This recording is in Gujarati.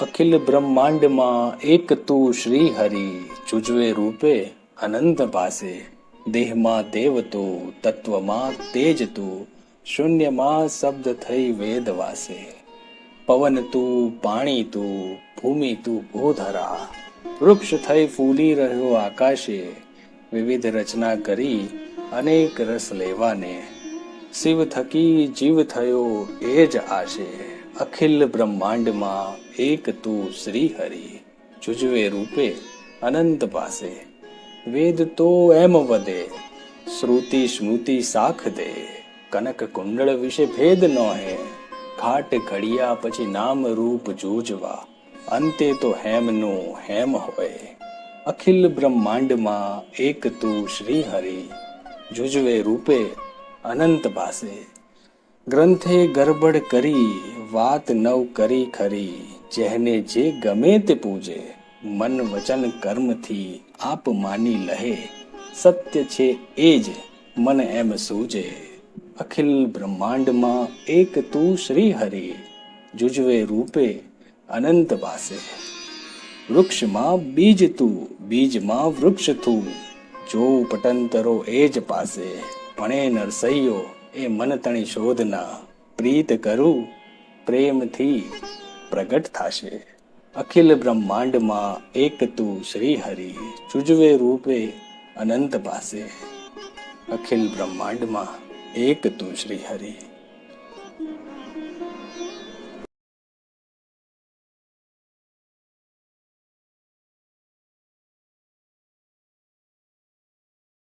અખિલ બ્રહ્માંડમાં એક તું શ્રી હરિ જુજવે રૂપે અનંત પાસે. દેહમાં દેવ તો, તત્વમાં તેજ તું, શૂન્યમાં શબ્દ થઈ વેદ વાસે. પવન તું, પાણી તું, ભૂમિ તું ભૂધરા વૃક્ષ થઈ ફૂલી રહ્યો આકાશે. વિવિધ રચના કરી અનેક રસ લેવાને. શિવ થકી જીવ થયો એ જ આશે. અખિલ બ્રહ્માંડમાં એક તું શ્રી હરિ, જુજવે રૂપે અનંત પાસે. વેદ તો એમ વધે શ્રુતિ સ્મૃતિ સાખ દે. કનક કુંડળ વિશે ભેદ નો હે ઘાટ ઘડિયા પછી નામ રૂપ જોજવા. અંતે તો હેમનું હેમ હોય. અખિલ બ્રહ્માંડમાં એક તું શ્રી હરિ, જુજવે રૂપે અનંત પાસે. ગ્રંથે ગરબડ કરી, વાત નવ કરી ખરી. જેને જે ગમે તે પૂજે, મન વચન કર્મથી આપ માની લહે. સત્ય છે એ જ, મન એમ સૂજે. અખિલ બ્રહ્માંડમાં એક તું શ્રી હરિ જુજવે રૂપે અનંત પાસે વૃક્ષમાં બીજ તું, બીજમાં વૃક્ષ તું જોઉં પટંતરો એ જ પાસે. ભણે નરસૈયો એ મન તણી શોધના પ્રીત કરું, પ્રેમથી પ્રગટ થશે. અખિલ બ્રહ્માંડમાં એક તું શ્રી હરિ ચુજવે રૂપે અનંત પાસે અખિલ બ્રહ્માંડમાં એક તું શ્રી હરિ